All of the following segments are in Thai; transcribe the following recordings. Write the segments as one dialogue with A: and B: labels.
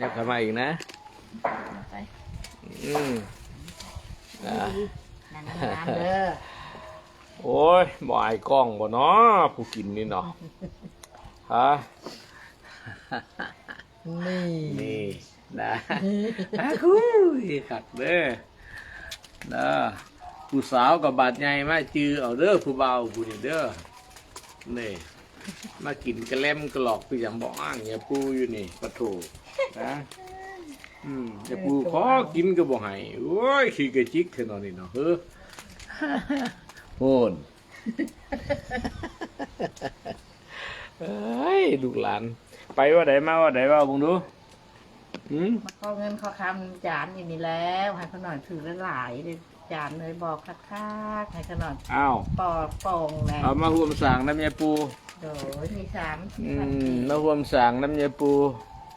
A: ยับเข้ามาอีกนะ
B: ไป
A: อืมนะ
B: นั่งน้ำเด้อ
A: โอ้ยบ่อายกล้องบ่เนาะผู้กินนี่เนาะฮะ
B: นี่
A: นี่นะอะคุยขัดเด้อนะผู้สาวกับบาดใหญ่มาจือเอาเด้อผู้เบาผู้นี่เด้อนี่มากินกระแลมกระหลอกพี่ยังบอกอ้างอย่าปูอยู่นี่ปะโถ นะอืมอย่าปูขอกินก็บ่ให้โอ้ยขี้กระจิกเท่านั้นนี่เนาะเฮ้อโหนเอ้ยลูกหลาน ไปว่าไดมาว่าไดว่าบุงดูหืม
B: มาเข้าเงินเข้าคำจานอยู่นี่แล้วให้เขาหน่อยถือหลายๆเลยจานเลยบอกคักๆให้เขาหน่อย
A: อ้าว
B: ปอกปองแน่
A: เอามาห่วมสร้างน้ำยาปู
B: โดยมีสาม
A: อื
B: พัน
A: ม
B: กี
A: มาห่วมสร้างน้ำยาปู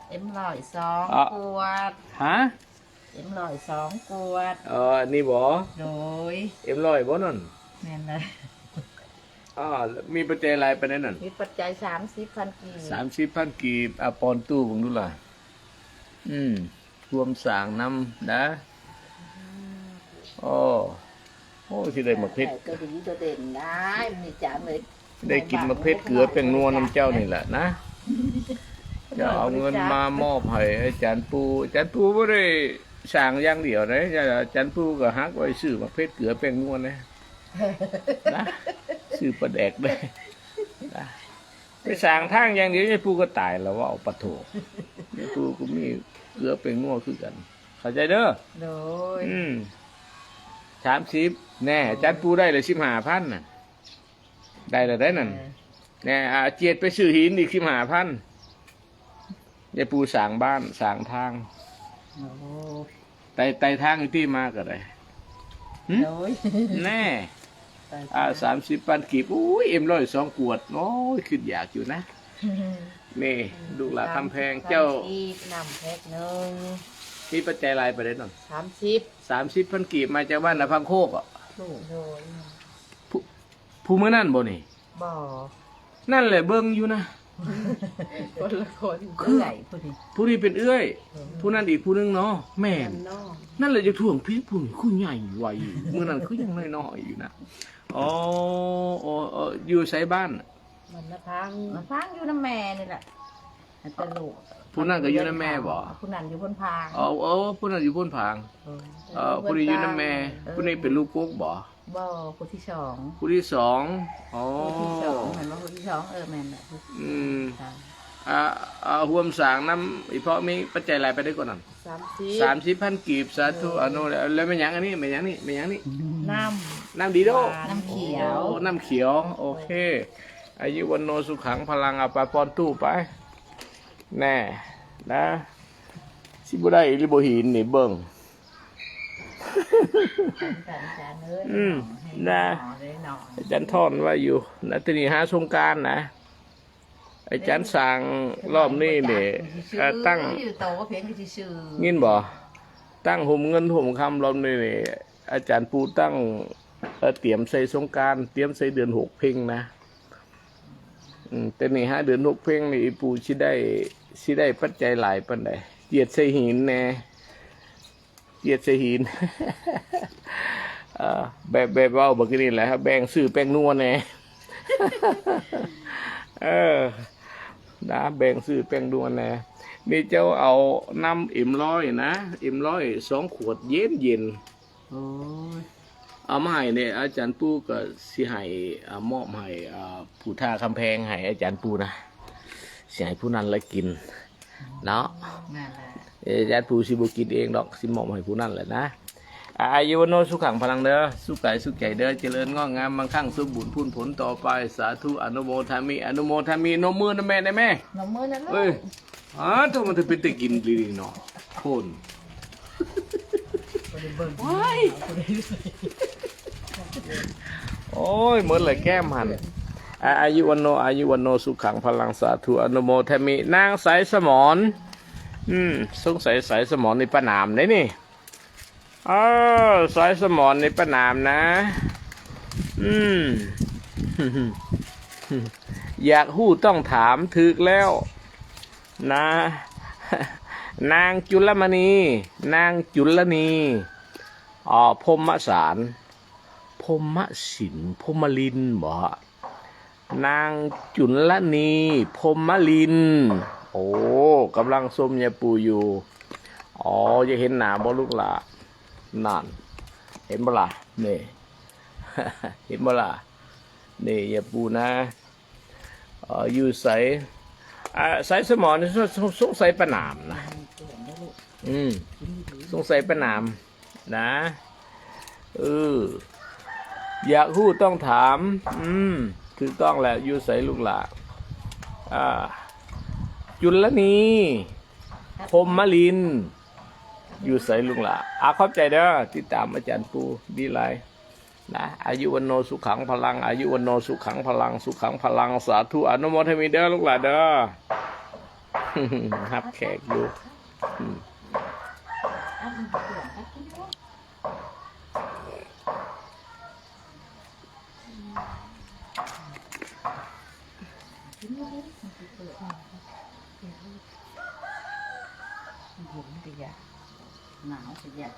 B: เอ็มร้อยสอง
A: อะ
B: กวด
A: ฮะ
B: เอ็มร้อยสองกวด
A: เออนี่บ่
B: โดย
A: เอ็มร้อยบ่นั่น
B: แม่นเลย
A: อ๋อมีปัจจัยอะไรไปในนั่น
B: มีปัจจัยสามสิบพันกี
A: สามสิบพันกีบอะปอนตู้บุงดูล่ะ อืมห่วมสร้างน้ำนะโอ้โอ้ที่ได้มาเพชร
B: ตัวดีตัวเด่นได้มีจานเลย
A: ได้กินมะเพ็ดเกลือเป็นนัวน้ำเจ้านี่แหละนะ จะเอาเงินมามอบให้อาจารย์ปูอาจารย์ปูไม่ได้สั่งอย่างเดียวนะอาจารย์ปูก็ฮักไว้ซื้อมะเพ็ดเกลือเป็นนัวนะนะซื้อปลาแดกเลยนะไปสั่งทางอย่างเดียวยายปูก็ตายแล้วว่าเอาปลาโถยายปูก็มีเกลือเป็นนัวคือกัน เข้าใจเด้อ
B: โดย
A: อืมสามสิบแน่อาจารย์ปูได้เลยสิบห้าพันน่ะ ได้เลยได้นั่นแน่อาเจียดไปซื้อหินอีกสิบห้าพัน ยายปูสร้างบ้านสร้างทาง
B: โอ้
A: ไต่ไต่ทางอีกที่มากก็ได้หึ
B: โดย
A: แน่อ่าสามสิบปันกีบอุ้ยเอ็มร้อยสองขวดโอ้ยขึ้นอยากอยู่นะนี่ดูหลาคำแพงเจ้า
B: อีกนำเพชรหนึ่ง
A: มีปัจจัยหลายประเด็นหน่อย
B: สามสิบ
A: สามสิบพันกีบมาจากบ้านนาพังโคกอะ
B: ลูกโดย
A: ผู้เมื่อนั่นบ่นี่
B: บ่อ
A: นั่นแหละเบิ้งอยู่นะ
B: คนละคนเอื่อยผู้นี้
A: ผู้นี้เป็นเอื้อย ผู้นั้นอีกผู้นึงเนาะแม่น
B: นอก
A: นั่นแหละจะถ่วงพี่ผู้นี้คือใหญ่ไวอยู่เมื่อนั้นคือยังน้อยๆอยู่นะอ๋ออ๋ออ๋ออยู่ใช้บ้าน
B: มันนะพังมันพังอยู่น้ำแม่นี่แหละให้เป็นลูก
A: ผู้นั้นก็อยู่น้ำแม่บ่
B: ผู้นั้นอยู่บนพาง
A: อ๋ออ๋อผู้นั้นอยู่พ้นผางเออผู้นี้อยู่น้ำแม่ผู้นี้เป็นลูกโกกบ่
B: บ่ผู้ที่สอง
A: ผู้ที่สองอ๋อ
B: ผู้ที่สองเห็นว่าผู้ที่สองเออแม่นแหละผู้ที่
A: อืม
B: สาม
A: อ่าอ่าห่วมสร้างน้ำอีเพราะมีปัจจัยหลายไปได้กว่านั้น
B: สามสิบ
A: สามสิบพันกีบสาธุอนุแล้วแล้วไม่หยังอันนี้ไม่หยังนี่ไม่หยังนี่
B: น้
A: น้ำดีโดำ
B: น้ำเขียว
A: โอ้น้ำเขียว โอเค อายุวันโนสุขังพลังเอาไปปอนตู้ไป แน่ นะ สิบุได้ริโบหินนี่เบิ่ง
B: กันจานเลย
A: อืมนะ
B: อา
A: จารย์ทอนว่าอยู่นัตนีหาสงการนะอาจารย์สั่งรอบนี้เนี่ยตั้ง
B: หุ่มเงิ
A: นบ่ตั้งห่มเงินห่มคำรอบนี้เนี่ยอาจารย์ปูตั้งเตรียมใส่สงการเตรียมใส่เดือนหกเพ่งนะแต่นี่ฮะเดือนหกเพ่งนี่ปูสิได้สิได้ปัจจัยหลายปันใดเจียดใส่หินแน่ เจียดใส่หินเอ่อแบบแบบเว่าเมื่อกี้นี่แหละครับแบ่งซื้อแป้งนัวแน่เออนะแบ่งซื้อแป้งนัวแน่นี่เจ้าเอาน้ำอิ่มร้อยนะอิ่มร้อยสองขวดเย็นเย็น
B: โอ้ย
A: เอามาให้เนี่ยอาจารย์ปูก็สิให้อ่ามอบให้อ่าผู้ท่าคำแพงให้อาจารย์ปูนะสิให้ผู้นั้นละกิน เนาะ
B: นั่นแหละ
A: เอ่ออาจารย์ปูสิบุกินเองดอกสิมอบให้ผู้นั้นแหละนะอายุวโนสุขังพลังเด้อสุขกายสุขใจเด้อเจริญงอกงามมั่งคั่งสมบูรณ์พูนผลต่อไปสาธุอนุโมทามิอนุโมทามิโนมมือนะแม่นะแม่
B: น้ำมือนั่น
A: เอ้ยอ๋อตัวมันจะเป็นตะกินดีเนาะคน
B: ว้าย
A: โอ้ยเหมือนเลยแก้มหันอาอายุวันโนอายุวันโนสุขังพลังสาธุอนุโมทามินางสายสมอน อืมสงสัยสายสมอนในประนามได้นี่เออสายสมอนในประนามนะ อืมอยากหู้ต้องถามถึกแล้ว นะ นางจุลมณี นางจุลนีอ๋อพรมสารพรมศิลพรมลินบ่นางจุลนีพรมลิน โอ้กำลังส้มยาปูอยู่ อ๋อจะเห็นหนาบ่ลูกหล่ะนั่น เห็นบ่ล่ะนี่เห็นบ่ล่ะนี่ยาปูนะอออยู่ใสอ่าใสสมอนี่สงสงสัยประนามนะ อืมสงสัยประนามนะเอออยากพูดต้องถาม อืม ถูกต้องแหละอยู่ใสลูกหลาอ่า จุลนีพรหมลิน อยู่ใส่ลุงหละอาเข้าใจเด้อติดตามอาจารย์ปูดีไรนะอายุวันโนสุขังพลัง อายุวันโนสุขังพลัง สุขังพลังสาธุอนุโมทนามิเด้อลูกหลานเด้อฮับแขกอยู่
B: หุ่นสิยาหนาวสิยา